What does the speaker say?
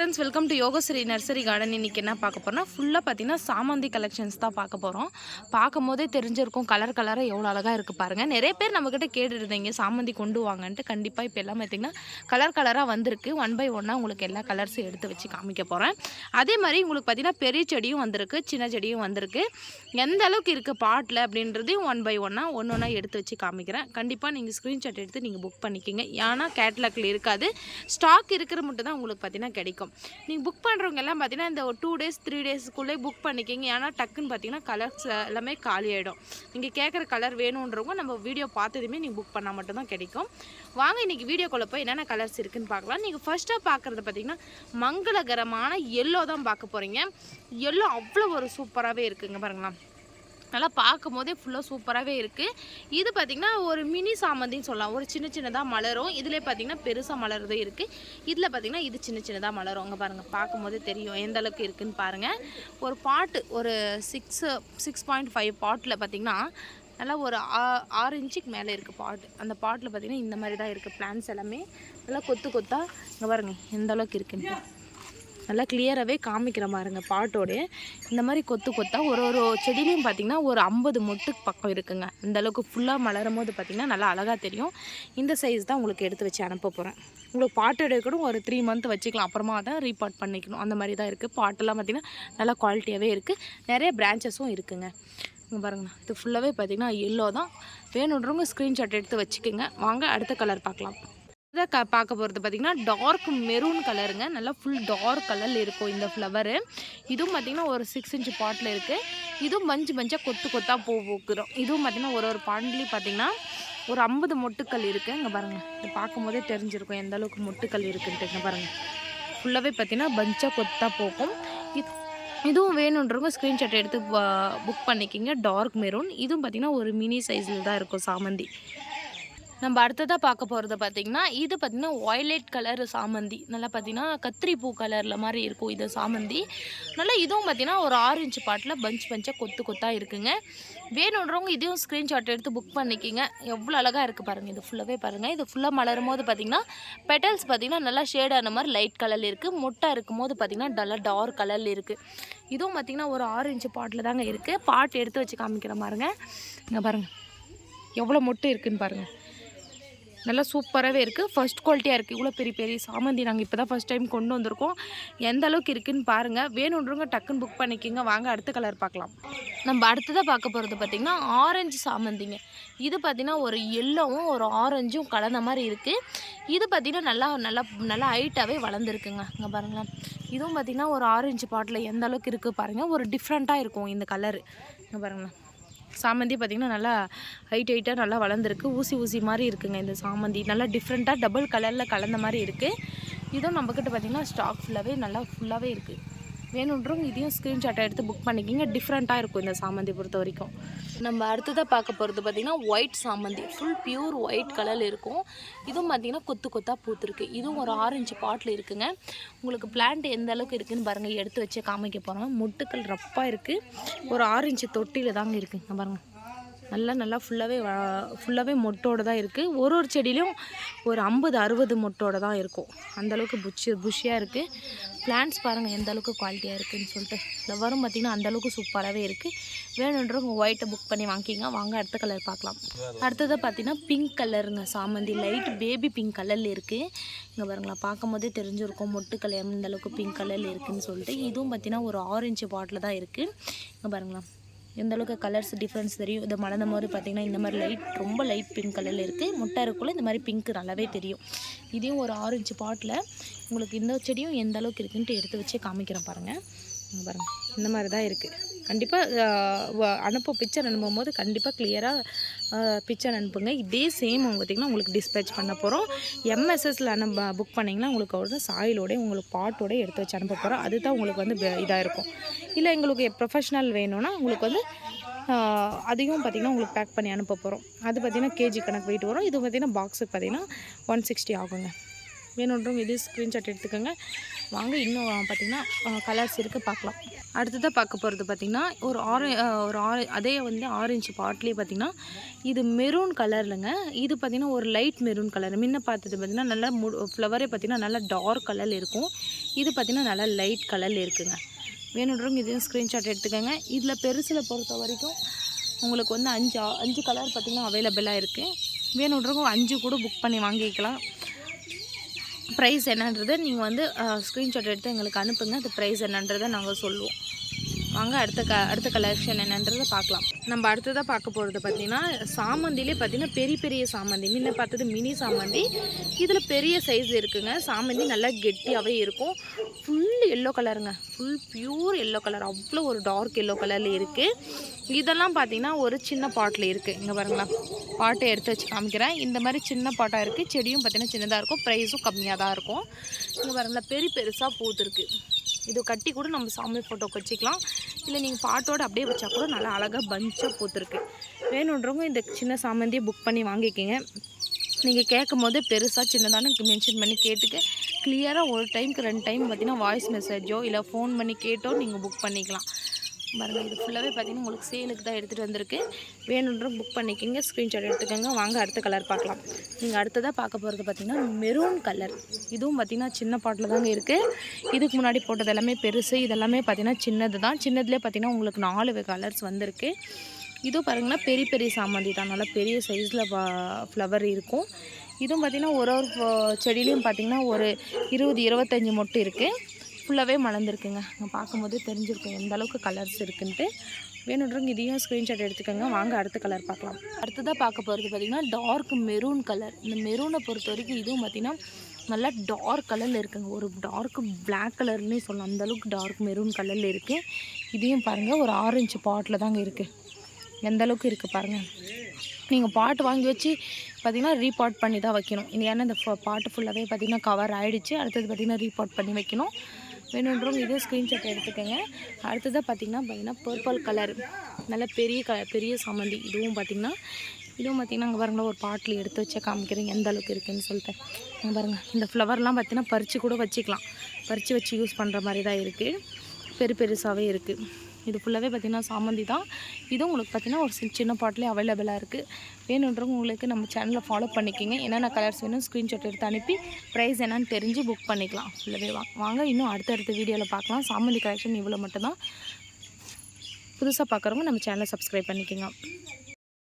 Friends welcome to Yogashree nursery garden இன்னைக்கு என்ன பார்க்க போகிறோம்னா ஃபுல்லாக பார்த்தீங்கன்னா சாமந்தி கலெக்ஷன்ஸ் தான் பார்க்க போகிறோம் பார்க்கும் போதே தெரிஞ்சிருக்கும் கலர் கலராக எவ்வளோ அழகாக இருக்குது பாருங்கள் நிறைய பேர் நம்மக்கிட்ட கேட்டுருந்தீங்க சாமந்தி கொண்டு வாங்கன்ட்டு. கண்டிப்பாக இப்போ எல்லாம் பார்த்தீங்கன்னா கலர் கலராக வந்திருக்கு. ஒன் பை ஒன்னாக உங்களுக்கு எல்லா கலர்ஸும் எடுத்து வச்சு காமிக்க போகிறேன் அதே மாதிரி உங்களுக்கு பார்த்தீங்கன்னா பெரிய செடியும் வந்திருக்கு சின்ன செடியும் வந்திருக்கு. எந்த அளவுக்கு இருக்குது பாட்டில் அப்படின்றதையும் ஒன் பை ஒன்னாக ஒன்று ஒன்றா எடுத்து வச்சு காமிக்கிறேன். கண்டிப்பாக நீங்கள் ஸ்க்ரீன்ஷாட் எடுத்து நீங்கள் புக் பண்ணிக்கிங்க. ஏன்னா கேட்லாக்ல இருக்காது. ஸ்டாக் இருக்கிற மட்டும் தான் உங்களுக்கு பார்த்தீங்கன்னா கிடைக்கும். நீங்கள் புக் பண்ணுறவங்க எல்லாம் பார்த்தீங்கன்னா இந்த டூ டேஸ் த்ரீ டேஸ்க்குள்ளே புக் பண்ணிக்கிங்க. ஏன்னா டக்குன்னு பார்த்தீங்கன்னா கலர்ஸ் எல்லாமே காலி ஆகிடும் நீங்கள் கேட்குற கலர் வேணுன்றவங்க நம்ம வீடியோ பார்த்ததுமே நீங்கள் புக் பண்ணால் மட்டும்தான் கிடைக்கும். வாங்க இன்றைக்கி வீடியோக்குள்ளே போய் என்னென்ன கலர்ஸ் இருக்குன்னு பார்க்கலாம். நீங்கள் ஃபஸ்ட்டாக பார்க்குறது பார்த்தீங்கன்னா மங்களகரமான எல்லோ தான் பார்க்க போகிறீங்க எல்லோ அவ்வளோ ஒரு சூப்பராகவே இருக்குங்க பாருங்களேன். நல்லா பார்க்கும் போதே ஃபுல்லாக சூப்பராகவே இருக்குது இது பார்த்திங்கன்னா ஒரு மினி சாமந்தின்னு சொல்லலாம். ஒரு சின்ன சின்னதாக மலரும். இதில் பார்த்திங்கன்னா பெருசாக மலர்றது இருக்குது இதில் பார்த்திங்கன்னா இது சின்ன சின்னதாக மலரும். அங்கே பாருங்கள் பார்க்கும் போதே தெரியும் எந்த அளவுக்கு இருக்குன்னு பாருங்கள் ஒரு பாட்டு ஒரு சிக்ஸ் சிக்ஸ் பாயிண்ட் ஃபைவ் பாட்டில் பார்த்திங்கன்னா நல்லா ஒரு ஆ- ஆறு இன்ச்சுக்கு மேலே இருக்குது பாட் அந்த பாட்டில் பார்த்திங்கன்னா இந்த மாதிரி தான் இருக்குது பிளான்ஸ் எல்லாமே. நல்லா கொத்து கொத்தா இங்கே பாருங்கள் எந்த அளவுக்கு இருக்குன்னு நல்லா கிளியராகவே காமிக்கிற மாதிரிங்க பாட்டோட. இந்த மாதிரி கொத்து கொத்தா ஒரு ஒரு செடியிலையும் பார்த்தீங்கன்னா ஒரு ஐம்பது மொட்டு பக்கம் இருக்குங்க. அந்தளவுக்கு ஃபுல்லாக மலரும் போது பார்த்தீங்கன்னா நல்லா அழகாக தெரியும். இந்த சைஸ் தான் உங்களுக்கு எடுத்து வச்சு அனுப்ப போகிறேன் உங்களுக்கு பாட்டு கூட ஒரு த்ரீ மந்த் வச்சுக்கலாம். அப்புறமா தான் ரீபார்ட் பண்ணிக்கணும். அந்த மாதிரி தான் இருக்குது பாட்டெல்லாம் பார்த்திங்கன்னா நல்லா குவாலிட்டியாகவே இருக்குது நிறைய பிரான்ச்சஸும் இருக்குங்க. இங்கே பாருங்கண்ணா இது ஃபுல்லாகவே பார்த்தீங்கன்னா எல்லோ தான். வேணுன்றவங்க ஸ்க்ரீன்ஷாட் எடுத்து வச்சுக்கோங்க. வாங்க அடுத்த கலர் பார்க்கலாம். க பார்க்க போகிறது பார்த்திங்கன்னா டார்க் மெரூன் கலருங்க நல்லா ஃபுல் டார்க் கலரில் இருக்கும் இந்த ஃப்ளவரு இதுவும் பார்த்திங்கன்னா ஒரு சிக்ஸ் இன்ச்சு பாட்டில் இருக்குது இதுவும் மஞ்சு மஞ்சாக கொத்து கொத்தாக பூ பூக்குறோம் இதுவும் பார்த்திங்கன்னா ஒரு ஒரு பாண்ட்லேயும் பார்த்திங்கன்னா ஒரு ஐம்பது மொட்டுக்கள் இருக்குது இங்கே பாருங்கள் இது பார்க்கும் போதே தெரிஞ்சிருக்கும் எந்த அளவுக்கு மொட்டுக்கள் இருக்குன்ட்டு. இங்கே பாருங்கள் ஃபுல்லாகவே பார்த்திங்கன்னா பஞ்சாக கொத்தாக போகும் இது இதுவும் வேணுன்றவங்க ஸ்க்ரீன்ஷாட் எடுத்து புக் பண்ணிக்கிங்க. டார்க் மெரூன் இதுவும் பார்த்திங்கன்னா ஒரு மினி சைஸில் தான் இருக்கும் சாமந்தி. நம்ம அடுத்ததாக பார்க்க போகிறது பார்த்திங்கன்னா இது பார்த்திங்கன்னா ஒய்லெட் கலர் சாமந்தி. நல்லா பார்த்திங்கன்னா கத்திரி பூ கலரில் மாதிரி இருக்கும் இது சாமந்தி. நல்லா இதுவும் பார்த்திங்கன்னா ஒரு ஆரஞ்சு பாட்டில் பஞ்ச் பஞ்சாக கொத்து கொத்தாக இருக்குங்க. வேணுன்றவங்க இதையும் ஸ்க்ரீன்ஷாட் எடுத்து புக் பண்ணிக்கிங்க. எவ்வளோ அழகாக இருக்குது பாருங்கள் இது ஃபுல்லாகவே பாருங்கள் இது ஃபுல்லாக மலரும் போது பார்த்திங்கன்னா பெட்டல்ஸ் பார்த்திங்கன்னா நல்லா ஷேடான மாதிரி லைட் கலரில் இருக்குது மொட்டை இருக்கும் போது பார்த்திங்கன்னா நல்லா டார்க் கலரில் இருக்குது இதுவும் பார்த்திங்கன்னா ஒரு ஆரஞ்சு பாட்டில் தாங்க இருக்குது பாட்டு எடுத்து வச்சு காமிக்கிற மாதிரிங்க. இங்கே பாருங்கள் எவ்வளோ மொட்டு இருக்குதுன்னு பாருங்கள் நல்லா சூப்பராகவே இருக்குது ஃபஸ்ட் குவாலிட்டியாக இருக்குது இவ்வளோ பெரிய பெரிய சாமந்தி நாங்கள் இப்போ தான் ஃபஸ்ட் டைம் கொண்டு வந்திருக்கோம். எந்த அளவுக்கு இருக்குதுன்னு பாருங்கள் வேணுன்றவங்க டக்குன்னு புக் பண்ணிக்கிங்க. வாங்க அடுத்த கலர் பார்க்கலாம். நம்ம அடுத்ததாக பார்க்க போகிறது பார்த்திங்கன்னா ஆரஞ்சு சாமந்திங்க. இது பார்த்திங்கன்னா ஒரு எல்லோவும் ஒரு ஆரஞ்சும் கலந்த மாதிரி இருக்குது இது பார்த்திங்கன்னா நல்லா நல்லா நல்லா ஹைட்டாகவே வளர்ந்துருக்குங்க. இங்கே பாருங்களேன். இதுவும் பார்த்திங்கன்னா ஒரு ஆரஞ்சு பாட்டில் எந்த அளவுக்கு இருக்குது பாருங்கள் ஒரு டிஃப்ரெண்ட்டாக இருக்கும் இந்த கலரு இங்கே பாருங்களேன். சாமந்தி பார்த்திங்கன்னா நல்லா ஹைட் ஹைட்டாக நல்லா வளர்ந்துருக்கு. ஊசி ஊசி மாதிரி இருக்குங்க இந்த சாமந்தி. நல்லா டிஃப்ரெண்ட்டாக டபுள் கலரில் கலந்த மாதிரி இருக்குது இதுவும் நம்மக்கிட்ட பார்த்திங்கன்னா ஸ்டாக் ஃபுல்லாகவே நல்லா ஃபுல்லாகவே இருக்குது வேணுன்றவங்க இதையும் ஸ்க்ரீன்ஷாட்டை எடுத்து புக் பண்ணிக்கிங்க. டிஃப்ரெண்ட்டாக இருக்கும் இந்த சாமந்தி பொறுத்த வரைக்கும். நம்ம அடுத்ததாக பார்க்க போகிறது பார்த்திங்கன்னா ஒயிட் சாமந்தி. ஃபுல் பியூர் ஒயிட் கலரில் இருக்கும். இதுவும் பார்த்திங்கன்னா கொத்து கொத்தாக பூத்துருக்கு. இதுவும் ஒரு ஆரஞ்சு பாட்டில் இருக்குங்க. உங்களுக்கு பிளான்ட் எந்த அளவுக்கு இருக்குன்னு பாருங்கள் எடுத்து வச்சு காமிக்க போகிறோம் முட்டுக்கள் ரப்பாக இருக்குது ஒரு ஆரஞ்சு தொட்டியில் தாங்க இருக்குங்க பாருங்கள் நல்லா நல்லா ஃபுல்லாகவே ஃபுல்லாகவே மொட்டோடு தான் இருக்குது ஒரு ஒரு செடியிலையும் ஒரு ஐம்பது அறுபது மொட்டோட தான் இருக்கும். அந்தளவுக்கு புஷ் புஷ்ஷியாக இருக்குது பிளான்ஸ் பாருங்கள் எந்த அளவுக்கு குவாலிட்டியாக இருக்குதுன்னு சொல்லிட்டு. ஃப்ளவரும் பார்த்திங்கன்னா அந்தளவுக்கு சூப்பராகவே இருக்குது வேணுன்றவங்க ஒயிட்டை புக் பண்ணி வாங்கிக்கிங்க. வாங்க அடுத்த கலர் பார்க்கலாம். அடுத்தது பார்த்திங்கன்னா பிங்க் கலருங்க சாமந்தி லைட் பேபி பிங்க் கலரில் இருக்குது இங்கே பாருங்களா பார்க்கும் போதே தெரிஞ்சிருக்கும் மொட்டு கலர் எந்த அளவுக்கு பிங்க் கலரில் இருக்குதுன்னு சொல்லிட்டு. இதுவும் பார்த்திங்கன்னா ஒரு ஆரஞ்சு பாட்டில் தான் இருக்குது இங்கே பாருங்களா எந்தளவுக்கு கலர்ஸ் டிஃப்ரென்ஸ் தெரியும்? இது மலர்ந்த மாதிரி பார்த்தீங்கன்னா இந்த மாதிரி லைட் ரொம்ப லைட் பிங்க் கலரில் இருக்குது முட்டை இருக்குள்ள இந்த மாதிரி பிங்க் நல்லாவே தெரியும். இதையும் ஒரு ஆரஞ்சு பாட்டில் உங்களுக்கு இந்த செடியும் எந்த அளவுக்கு இருக்குன்ட்டு எடுத்து வச்சு காமிக்கிறேன் பாருங்கள் பாருங்கள் இந்த மாதிரி தான் இருக்குது கண்டிப்பாக அனுப்ப பிக்சர் அனுப்பும் போது கண்டிப்பாக கிளியராக பிக்சர் அனுப்புங்க. இதே சேம் பார்த்திங்கன்னா உங்களுக்கு டிஸ்பேச் பண்ண போகிறோம் எம்எஸ்எஸில் அனுப்ப புக் பண்ணிங்கன்னா உங்களுக்கு ஒரு சாயிலோட உங்களுக்கு பாட்டோட எடுத்து வச்சு அனுப்ப போகிறோம் அதுதான் உங்களுக்கு வந்து இதாக இருக்கும். இல்லை எங்களுக்கு ப்ரொஃபஷ்னல் வேணும்னா உங்களுக்கு வந்து அதிகம் அதையும் பார்த்திங்கன்னா உங்களுக்கு பேக் பண்ணி அனுப்ப போகிறோம் அது பார்த்திங்கன்னா கேஜி கணக்கு வெயிட் வரும். இது பார்த்திங்கன்னா பாக்ஸுக்கு பார்த்திங்கன்னா ஒன் சிக்ஸ்டி ஆகுங்க. வேணுன்றவங்க இதே ஸ்க்ரீன்ஷாட் எடுத்துக்கோங்க. வாங்க இன்னும் பார்த்தீங்கன்னா கலர்ஸ் இருக்குது பார்க்கலாம் அடுத்ததாக பார்க்க போகிறது பார்த்திங்கன்னா ஒரு ஆரே ஒரு ஆர அதே வந்து ஆரஞ்சு பாட்லேயே பார்த்திங்கன்னா இது மெரூன் கலர்லங்க இது பார்த்திங்கன்னா ஒரு லைட் மெரூன் கலர் முன்ன பார்த்தது பார்த்திங்கன்னா நல்லா மு ஃப்ளவரே பார்த்திங்கன்னா நல்லா டார்க் கலரில் இருக்கும். இது பார்த்திங்கன்னா நல்லா லைட் கலரில் இருக்குதுங்க வேணுன்றவங்க இதையும் ஸ்க்ரீன்ஷாட் எடுத்துக்கோங்க. இதில் பெருசில் பொறுத்த வரைக்கும் உங்களுக்கு வந்து அஞ்சு அஞ்சு கலர் பார்த்திங்கன்னா அவைலபிளாக இருக்குது வேணுன்றவங்க அஞ்சு கூட புக் பண்ணி வாங்கிக்கலாம். ப்ரைஸ் என்னன்றதை நீங்கள் வந்து ஸ்க்ரீன்ஷாட் எடுத்து எங்களுக்கு அனுப்புங்க. அது ப்ரைஸ் என்னன்றதை நாங்கள் சொல்லுவோம். வாங்க அடுத்த க அடுத்த கலெக்ஷன் என்னன்றதை பார்க்கலாம். நம்ம அடுத்ததாக பார்க்க போகிறது பார்த்தீங்கன்னா சாமந்திலே பார்த்தீங்கன்னா பெரிய பெரிய சாமந்தி. முன்ன பார்த்தது மினி சாமந்தி. இதில் பெரிய சைஸ் இருக்குங்க. சாமந்தி நல்லா கெட்டியாகவே இருக்கும். ஃபுல் எல்லோ கலருங்க ஃபுல் பியூர் எல்லோ கலர் அவ்வளோ ஒரு டார்க் எல்லோ கலரில் இருக்குது இதெல்லாம் பார்த்தீங்கன்னா ஒரு சின்ன பாட்டில் இருக்குது இங்கே பாருங்களா. பாட்டை எடுத்து வச்சு காமிக்கிறேன். இந்த மாதிரி சின்ன பாட்டாக இருக்குது செடியும் பார்த்தீங்கன்னா சின்னதாக இருக்கும். ப்ரைஸும் கம்மியாக தான் இருக்கும். இங்கே பாருங்களா. பெரிய பெருசாக பூத்துருக்கு. இது கட்டி கூட நம்ம சாமி ஃபோட்டோக்கு வச்சுக்கலாம். இல்லை நீங்கள் பாட்டோடு அப்படியே வச்சா கூட நல்லா அழகாக பஞ்சாக பூத்துருக்கு. வேணுன்றவங்க இந்த சின்ன சாமந்தியை புக் பண்ணி வாங்கிக்கிங்க. நீங்கள் கேட்கும் போது பெருசாக சின்னதான மென்ஷன் பண்ணி கேட்டுக்க. கிளியராக ஒரு டைமுக்கு ரெண்டு டைம் பார்த்தீங்கன்னா வாய்ஸ் மெசேஜோ இல்லை ஃபோன் பண்ணி கேட்டோ நீங்கள் புக் பண்ணிக்கலாம். பாருங்கள் இது ஃபுல்லாகவே பார்த்தீங்கன்னா உங்களுக்கு சேலுக்கு தான் எடுத்துகிட்டு வந்திருக்கு. வேணுன்ற புக் பண்ணிக்கோங்க ஸ்க்ரீன்ஷாட் எடுத்துக்கோங்க. வாங்க அடுத்த கலர் பார்க்கலாம். நீங்கள் அடுத்ததாக பார்க்க போகிறது பார்த்தீங்கன்னா மெரூன் கலர் இதுவும் பார்த்திங்கன்னா சின்ன பாட்டில் தாங்க இருக்குது இதுக்கு முன்னாடி போட்டது எல்லாமே பெருசு. இதெல்லாமே பார்த்திங்கன்னா சின்னது தான். சின்னதுலேயே பார்த்தீங்கன்னா உங்களுக்கு நாலு கலர்ஸ் வந்திருக்கு. இதுவும் பாருங்கன்னா பெரிய பெரிய சாமந்தி தான் நல்லா பெரிய சைஸில் ஃப்ளவர் இருக்கும். இதுவும் பார்த்திங்கன்னா ஒரு ஒரு செடியிலையும் பார்த்திங்கன்னா ஒரு இருபது இருபத்தஞ்சி மொட்டு இருக்குது ஃபுல்லாகவே மலர்ந்துருக்குங்க. அங்கே பார்க்கும்போது தெரிஞ்சிருக்கும் எந்த அளவுக்கு கலர்ஸ் இருக்குன்ட்டு. வேணுன்றவங்க இதையும் ஸ்க்ரீன்ஷாட் எடுத்துக்கோங்க. வாங்க அடுத்த கலர் பார்க்கலாம். அடுத்ததாக பார்க்க போகிறது பார்த்திங்கன்னா டார்க் மெரூன் கலர் இந்த மெரூனை பொறுத்த வரைக்கும் இதுவும் பார்த்திங்கன்னா நல்லா டார்க் கலரில் இருக்குங்க. ஒரு டார்க் பிளாக் கலர்னே சொல்லலாம். அந்த அளவுக்கு டார்க் மெரூன் கலரில் இருக்குது இதையும் பாருங்கள் ஒரு ஆரஞ்சு பாட்டில் தாங்க இருக்குது எந்த அளவுக்கு இருக்குது பாருங்கள் நீங்கள் பாட்டு வாங்கி வச்சு பார்த்தீங்கன்னா ரீபாட் பண்ணி தான் வைக்கணும். இது ஏன்னா இந்த பாட்டு ஃபுல்லாகவே பார்த்திங்கன்னா கவர் ஆகிடுச்சு அடுத்தது பார்த்தீங்கன்னா ரீபாட் பண்ணி வைக்கணும். வேணுன்றவங்க இதே ஸ்க்ரீன்ஷாட் எடுத்துக்கோங்க. அடுத்ததாக பார்த்தீங்கன்னா பார்த்தீங்கன்னா பர்பிள் கலர் நல்ல பெரிய க பெரிய சாமந்தி. இதுவும் பார்த்திங்கன்னா இதுவும் பார்த்தீங்கன்னா அங்கே பாருங்களா ஒரு பாட்டில் எடுத்து வச்சா காமிக்கிறேன் எந்த அளவுக்கு இருக்குதுன்னு சொல்லிட்டு. அங்கே பாருங்கள் இந்த ஃப்ளவர்லாம் பார்த்தீங்கன்னா பறித்து கூட வச்சுக்கலாம். பறித்து வச்சு யூஸ் பண்ணுற மாதிரி தான் இருக்குது பெரு பெருசாகவே இருக்குது இது ஃபுல்லாகவே பார்த்திங்கன்னா சாமந்தி தான். இதுவும் உங்களுக்கு பார்த்தீங்கன்னா ஒரு சின்ன பாட்டிலே அவைலபிளாக இருக்குது வேணுன்றவங்க உங்களுக்கு நம்ம சேனலை ஃபாலோ பண்ணிக்கிங்க. என்னென்ன கலர்ஸ் வேணும் ஸ்க்ரீன்ஷாட் எடுத்து அனுப்பி ப்ரைஸ் என்னன்னு தெரிஞ்சு புக் பண்ணிக்கலாம். ஃபுல்லாகவே வா வாங்க இன்னும் அடுத்தடுத்த வீடியோவில் பார்க்கலாம். சாமந்தி கலெக்ஷன் இவ்வளோ மட்டும்தான். புதுசாக பார்க்குறவங்க நம்ம சேனலை சப்ஸ்கிரைப் பண்ணிக்கோங்க.